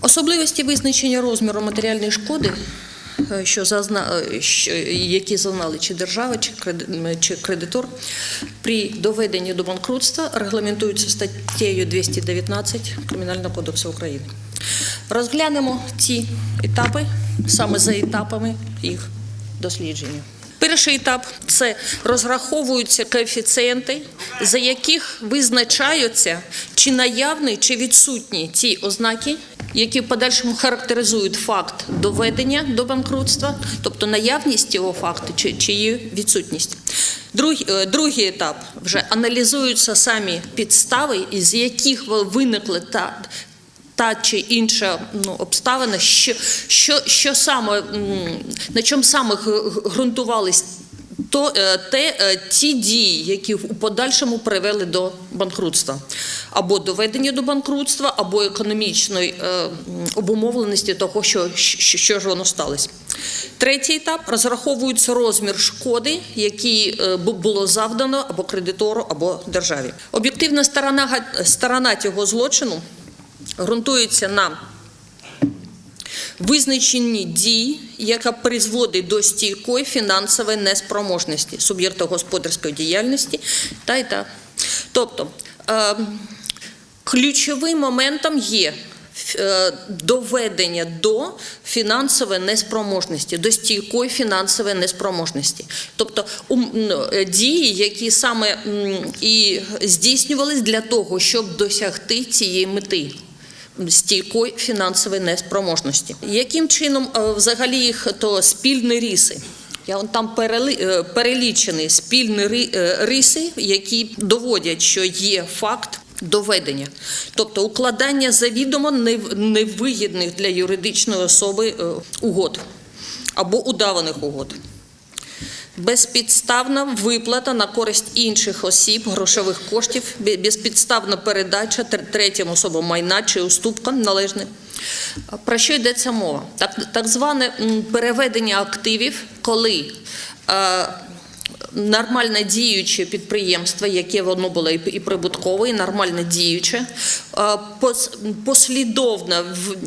Особливості визначення розміру матеріальної шкоди, е, що зазна... е, які зазнали чи держава, чи, креди- чи кредитор, при доведенні до банкрутства регламентуються статтею 219 Кримінального кодексу України. Розглянемо ці етапи саме за етапами їх дослідження. Перший етап це розраховуються коефіцієнти, за яких визначаються, чи наявні, чи відсутні ті ознаки, які в подальшому характеризують факт доведення до банкрутства, тобто наявність цього факту чи, чи її відсутність. Другий, е, другий етап вже аналізуються самі підстави, із яких виникли та та чи інша ну, обставина, що, що, що саме, на чому саме ґрунтувались то, е, те, е, ті дії, які у подальшому привели до банкрутства, або доведення до банкрутства, або економічної е, обумовленості того, що, що, ж воно сталося. Третій етап розраховується розмір шкоди, який було завдано або кредитору, або державі. Об'єктивна сторона, сторона цього злочину ґрунтується на визначенні дій, яка призводить до стійкої фінансової неспроможності суб'єкта господарської діяльності та й та. Тобто е, ключовим моментом є е, доведення до фінансової неспроможності, до стійкої фінансової неспроможності. Тобто е, дії, які саме і здійснювались для того, щоб досягти цієї мети стійкої фінансової неспроможності. Яким чином е, взагалі їх то спільні риси? Я вон там е, перелічені спільні е, риси, які доводять, що є факт доведення, тобто укладання завідомо нев- невигідних для юридичної особи угод або удаваних угод. Безпідставна виплата на користь інших осіб грошових коштів, безпідставна передача третім особам майна чи уступка належне. Про що йдеться мова? Так, так зване переведення активів, коли е, нормально діюче підприємство, яке воно було і прибуткове, і нормально діюче, послідовно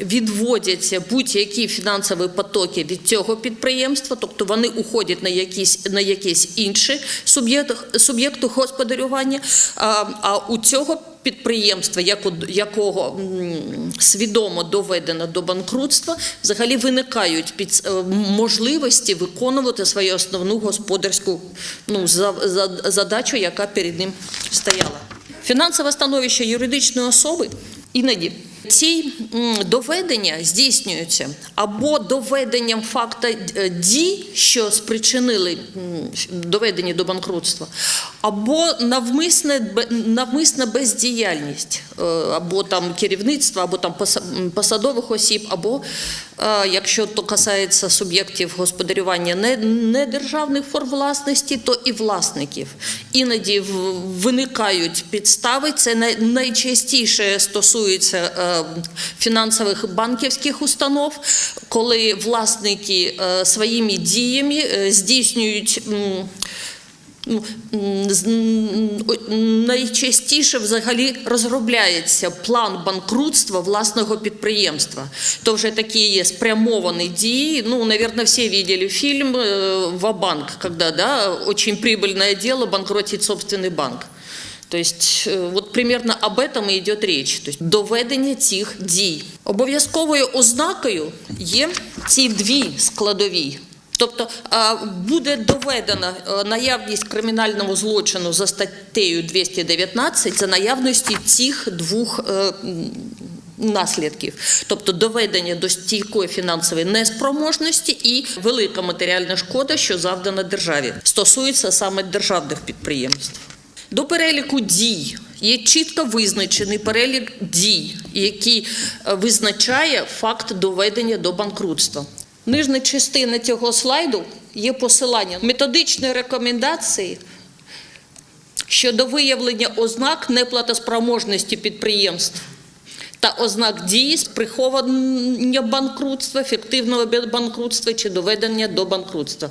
відводяться будь-які фінансові потоки від цього підприємства, тобто вони уходять на якісь на якісь інші суб'єкти господарювання. А у цього підприємства, яко- якого свідомо доведено до банкрутства, взагалі виникають під е, можливості виконувати свою основну господарську ну, за- за- задачу, яка перед ним стояла. Фінансове становище юридичної особи іноді. Ці доведення здійснюються або доведенням факта е, дій, що спричинили доведення до банкрутства, або навмисна бездіяльність, або там керівництва, або там посадових осіб, або е, якщо то касається суб'єктів господарювання не, державних форм власності, то і власників. Іноді виникають підстави. Це найчастіше стосується е, фінансових банківських установ, коли власники е, своїми діями е, здійснюють. м, Ну, м, з- м, о- найчастіше взагалі розробляється план банкрутства власного підприємства. То вже такі є спрямовані дії. Ну, наверное, всі видели фільм э, «Ва-банк», когда, да, очень прибыльное дело банкротить собственный банк. То есть, е, от примерно об этом і йде річ, тобто доведення цих дій. Обов'язковою ознакою є ці дві складові. Тобто буде доведена е, наявність кримінального злочину за статтею 219 за наявності цих двох е, наслідків, тобто доведення до стійкої фінансової неспроможності і велика матеріальна шкода, що завдана державі, стосується саме державних підприємств. До переліку дій є чітко визначений перелік дій, який е, визначає факт доведення до банкрутства. Нижня частина цього слайду є посилання методичні рекомендації щодо виявлення ознак неплатоспроможності підприємств та ознак дії з приховання банкрутства, фіктивного банкрутства чи доведення до банкрутства.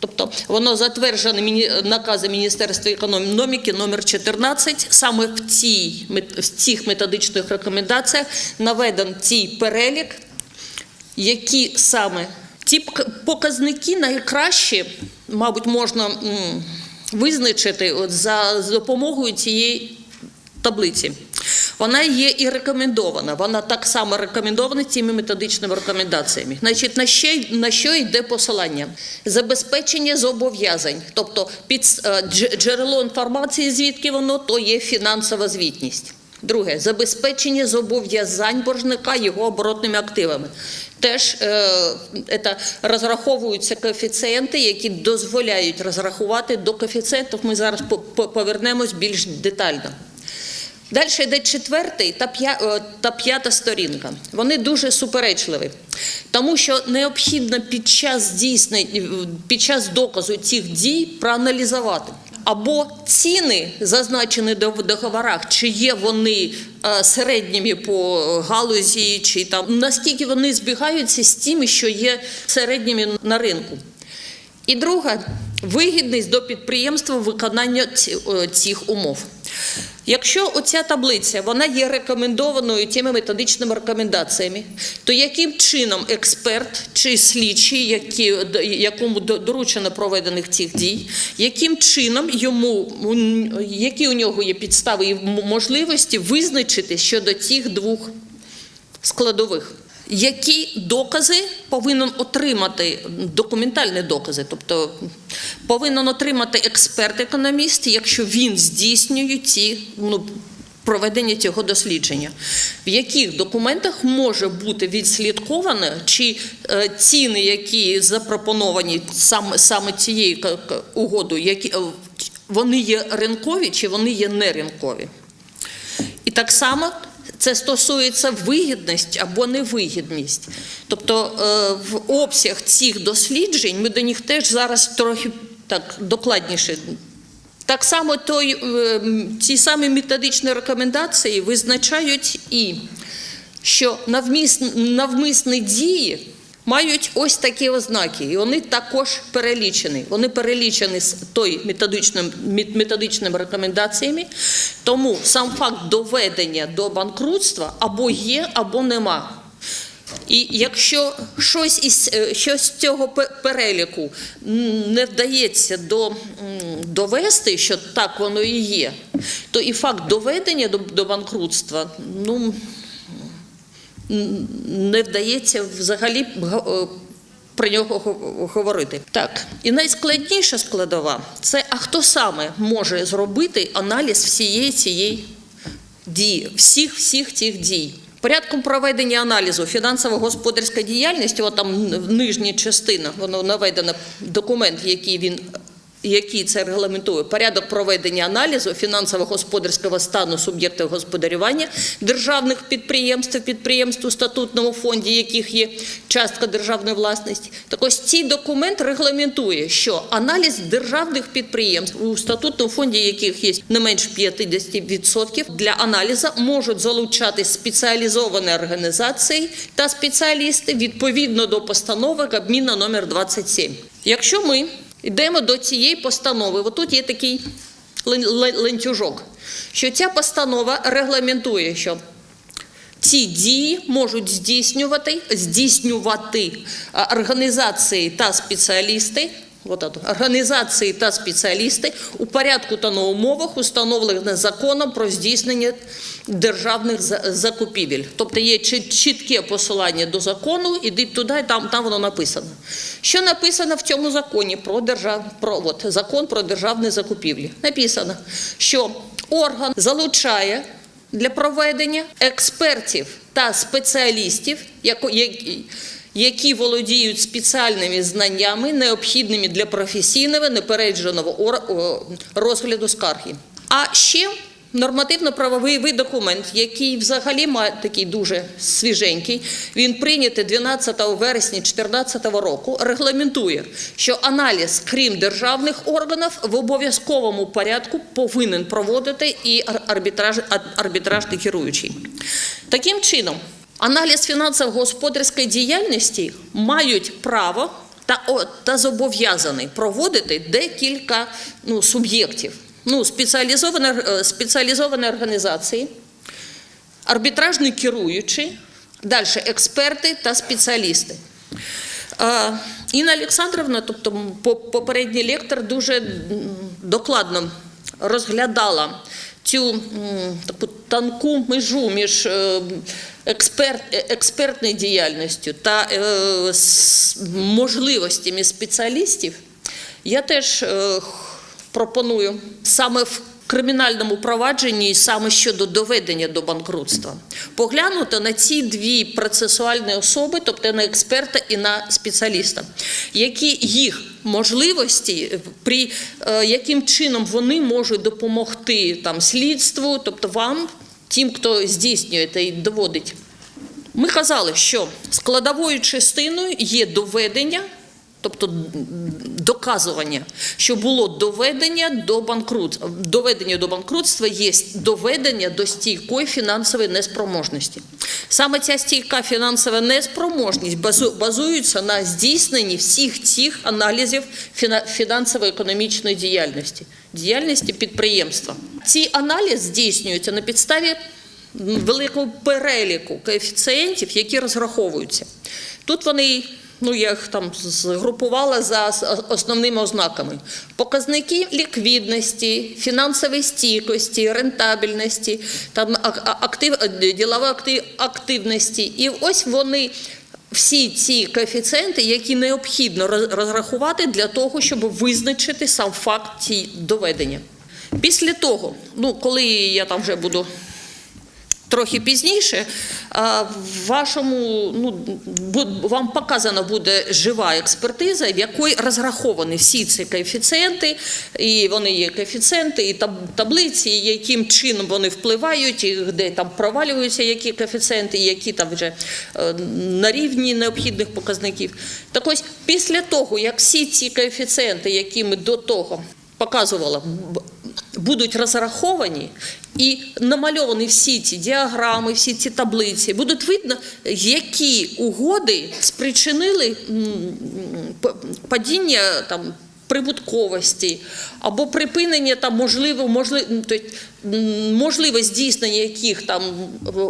Тобто воно затверджене наказом Міністерства економіки номер 14. Саме в, цій, в цих методичних рекомендаціях наведен цей перелік, які саме ті пок- показники найкращі, мабуть, можна визначити от за за допомогою цієї таблиці. Вона є і рекомендована. Вона так само рекомендована цими методичними рекомендаціями. Значить, на що, на що йде посилання? Забезпечення зобов'язань, тобто під е, джерело інформації, звідки воно, то є фінансова звітність. Друге забезпечення зобов'язань боржника його оборотними активами. Теж це розраховуються коефіцієнти, які дозволяють розрахувати до коефіцієнтів. Ми зараз по- по- повернемось більш детально. Далі йде четвертий та е, та п'ята сторінка. Вони дуже суперечливі, тому що необхідно під час здійснення, під час доказу цих дій проаналізувати. Або ціни, зазначені в договорах, чи є вони е, середніми по галузі, чи там наскільки вони збігаються з тими, що є середніми на ринку. І друга вигідність до підприємства виконання е, цих умов. Якщо оця таблиця вона є рекомендованою тими методичними рекомендаціями, то яким чином експерт чи слідчий, які, якому доручено проведених цих дій, яким чином йому які у нього є підстави і можливості визначити щодо цих двох складових. Які докази повинен отримати документальні докази, тобто повинен отримати експерт-економіст, якщо він здійснює ці ну, проведення цього дослідження, в яких документах може бути відслідковано, чи е, ціни, які запропоновані саме, саме цією угодою, які е, вони є ринкові чи вони є неринкові. І так само це стосується вигідність або невигідність. Тобто е, в обсяг цих досліджень ми до них теж зараз трохи так докладніше. Так само той, е, ці самі методичні рекомендації визначають і що навмисні, навмисні дії мають ось такі ознаки, і вони також перелічені. Вони перелічені з той методичним, методичними рекомендаціями. Тому сам факт доведення до банкрутства або є, або нема. І якщо щось із е, щось цього переліку не вдається до, довести, що так воно і є, то і факт доведення до, до банкрутства, ну не вдається взагалі е, про нього говорити. Так, і найскладніша складова це а хто саме може зробити аналіз всієї цієї дії, всіх всіх цих дій. Порядком проведення аналізу фінансово-господарської діяльності, от там нижня частина, воно наведено документ, який він. Який це регламентує порядок проведення аналізу фінансово-господарського стану суб'єктів господарювання державних підприємств, підприємств у статутному фонді, яких є частка державної власності. Так ось цей документ регламентує, що аналіз державних підприємств у статутному фонді, яких є не менш 50% для аналізу, можуть залучати спеціалізовані організації та спеціалісти відповідно до постанови Кабміна номер 27. Якщо ми йдемо до цієї постанови, отут є такий ланцюжок, що ця постанова регламентує, що ці дії можуть здійснювати, здійснювати організації та спеціалісти. Організації та спеціалісти у порядку та на умовах, установлених законом про здійснення державних закупівель. Тобто є чітке посилання до закону, ідіть туди, і там, там воно написано. Що написано в цьому законі про держав... про от, закон про державні закупівлі? Написано, що орган залучає для проведення експертів та спеціалістів, які- які володіють спеціальними знаннями, необхідними для професійного непередженого розгляду скарги. А ще нормативно-правовий документ, який взагалі має такий дуже свіженький. Він прийнятий 12 вересня 2014 року. Регламентує, що аналіз, крім державних органів, в обов'язковому порядку повинен проводити і арбітраж, арбітражний керуючий. Таким чином, аналіз фінансово-господарської діяльності мають право та, та зобов'язаний проводити декілька ну, суб'єктів. Ну, спеціалізовані, е, спеціалізовані організації, арбітражний керуючий, далі експерти та спеціалісти. Інна Олександровна, тобто попередній лектор, дуже докладно розглядала цю таку тонку межу між е, експерт, е, експертною діяльністю та е, можливостями спеціалістів. Я теж пропоную саме в кримінальному провадженні, саме щодо доведення до банкрутства, поглянути на ці дві процесуальні особи, тобто на експерта і на спеціаліста, які їх можливості, при е, яким чином вони можуть допомогти там слідству, тобто вам, тим, хто здійснює та і доводить. Ми казали, що складовою частиною є доведення, тобто доказування, що було доведення до банкрутства. Доведення до банкрутства є доведення до стійкої фінансової неспроможності. Саме ця стійка фінансова неспроможність базується на здійсненні всіх цих аналізів фінансово-економічної діяльності, діяльності підприємства. Ці аналіз здійснюються на підставі великого переліку коефіцієнтів, які розраховуються. Тут вони, ну я їх там згрупувала за основними ознаками: показники ліквідності, фінансової стійкості, рентабельності, там актив, ділової актив- активності. І ось вони. Всі ці коефіцієнти, які необхідно розрахувати для того, щоб визначити сам факт ці доведення. Після того, ну коли я там вже буду трохи пізніше, вашому ну вам показана буде жива експертиза, в якої розраховані всі ці коефіцієнти, і вони є коефіцієнти, і таблиці, і яким чином вони впливають, і де там провалюються які коефіцієнти, і які там вже е, на рівні необхідних показників. Так ось після того, як всі ці коефіцієнти, які ми до того показувала, будуть розраховані і намальовані всі ці діаграми, всі ці таблиці, будуть видно, які угоди спричинили падіння там. Прибутковості або припинення там можливо, можливо, можливе здійснення яких там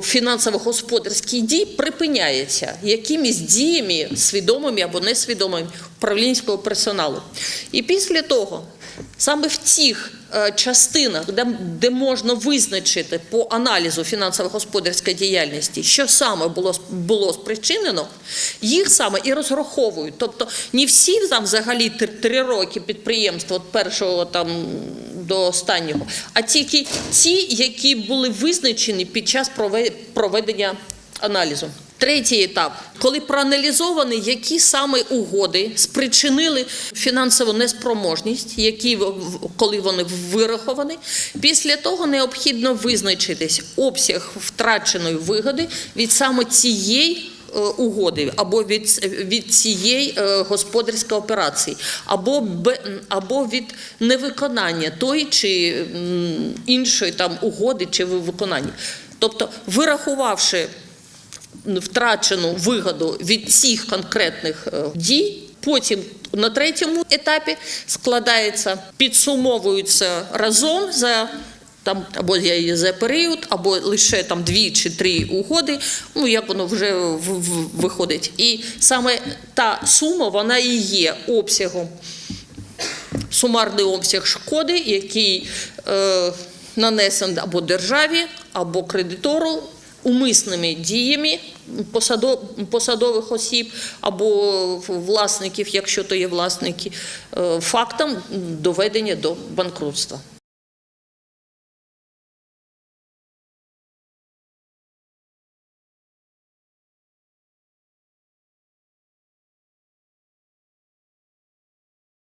фінансово-господарських дій припиняється якимись діями свідомими або несвідомими управлінського персоналу. І після того Саме в цих е, частинах, де, де можна визначити по аналізу фінансово-господарської діяльності, що саме було, було спричинено, їх саме і розраховують. Тобто не всі там взагалі три, три роки підприємства від першого там до останнього, а тільки ті, які були визначені під час прове- проведення аналізу. Третій етап, коли проаналізовані, які саме угоди спричинили фінансову неспроможність, які коли вони вираховані, після того необхідно визначитись обсяг втраченої вигоди від саме цієї е, угоди або від, від цієї е, господарської операції, або, або від невиконання тої чи іншої там угоди чи виконання. Тобто, вирахувавши втрачену вигоду від цих конкретних е, дій. Потім на третьому етапі складається, підсумовується разом за там або за період, або лише там дві чи три угоди. Ну як воно вже виходить. І саме та сума вона і є обсягом сумарний обсяг шкоди, який е, нанесений або державі, або кредитору умисними діями посадо- посадових осіб або власників, якщо то є власники, е, фактом доведення до банкрутства.